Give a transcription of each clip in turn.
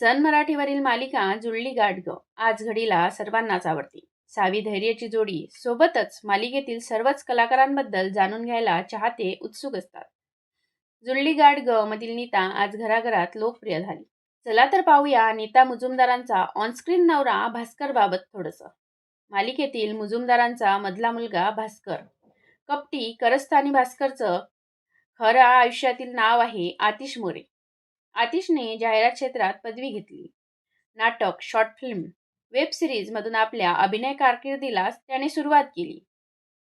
सन मराठीवरील मालिका जुळली गाठग आज घडीला सर्वांनाच आवडते. सावी धैर्याची जोडी सोबतच मालिकेतील सर्वच कलाकारांबद्दल जाणून घ्यायला चाहते उत्सुक असतात. जुळली गाठ ग मधील नीता आज घराघरात लोकप्रिय झाली. चला तर पाहूया नीता मुजुमदारांचा ऑनस्क्रीन नवरा भास्कर बाबत थोडंसं. मालिकेतील मुजुमदारांचा मधला मुलगा भास्कर. कपटी करस्थानी भास्करचं खरं आयुष्यातील नाव आहे आतिश मोरे. आतिशने जाहिरात क्षेत्रात पदवी घेतली. नाटक शॉर्ट फिल्म वेब सिरीजमधून आपल्या अभिनय कारकिर्दीला त्याने सुरुवात केली.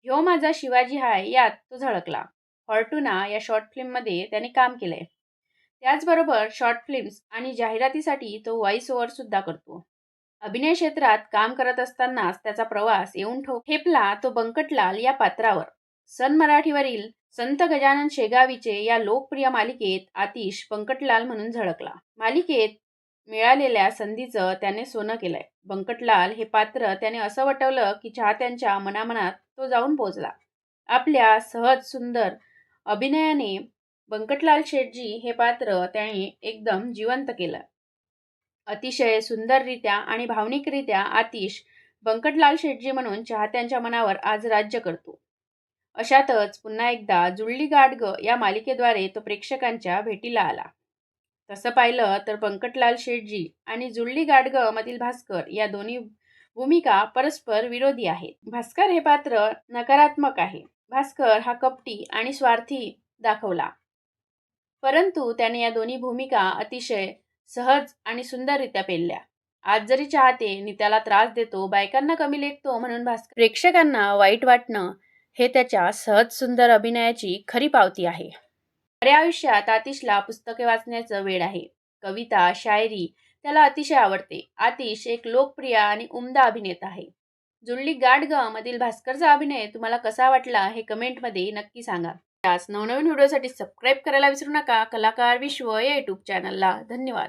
ह्यो माझा शिवाजी हाय यात तो झळकला. फॉर्टुना या शॉर्ट फिल्ममध्ये त्याने काम केलंय. त्याचबरोबर शॉर्ट फिल्म्स आणि जाहिरातीसाठी तो व्हॉइस ओव्हर सुद्धा करतो. अभिनय क्षेत्रात काम करत असतानाच त्याचा प्रवास येऊन ठो ठेपला तो बंकटलाल या पात्रावर. सन मराठीवरील संत गजानन शेगावीचे या लोकप्रिय मालिकेत आतिश बंकटलाल म्हणून झळकला. मालिकेत मिळालेल्या संधीचं त्याने सोनं केलंय. बंकटलाल हे पात्र त्याने असं वटवलं की चाहत्यांच्या मनामनात तो जाऊन पोचला. आपल्या सहज सुंदर अभिनयाने बंकटलाल शेठजी हे पात्र त्याने एकदम जिवंत केलं. अतिशय सुंदररित्या आणि भावनिकरित्या आतिश बंकटलाल शेठजी म्हणून चाहत्यांच्या मनावर आज राज्य करतो. अशातच पुन्हा एकदा जुळली गाडग या मालिकेद्वारे तो प्रेक्षकांच्या भेटीला आला. तसं पाहिलं तर बंकटलाल शेठजी आणि जुळली गाडग मधील भास्कर या दोन्ही भूमिका परस्पर विरोधी आहेत. भास्कर हे पात्र नकारात्मक आहे. भास्कर हा कपटी आणि स्वार्थी दाखवला. परंतु त्याने या दोन्ही भूमिका अतिशय सहज आणि सुंदररित्या पेलल्या. आज जरी चाहते नित्याला त्रास देतो बायकांना कमी लेखतो म्हणून भास्कर प्रेक्षकांना वाईट वाटणं हे त्याच्या सहज सुंदर अभिनयाची खरी पावती आहे. खऱ्या आयुष्यात आतिशला पुस्तके वाचण्याचं वेळ आहे. कविता शायरी त्याला अतिशय आवडते. आतिश एक लोकप्रिय आणि उमदा अभिनेता आहे. जुळली गाडग मधील भास्करचा अभिनय तुम्हाला कसा वाटला हे कमेंटमध्ये नक्की सांगा. त्याच नवनवीन व्हिडिओसाठी सबस्क्राईब करायला विसरू नका. कलाकार विश्व या यूट्यूब चॅनलला धन्यवाद.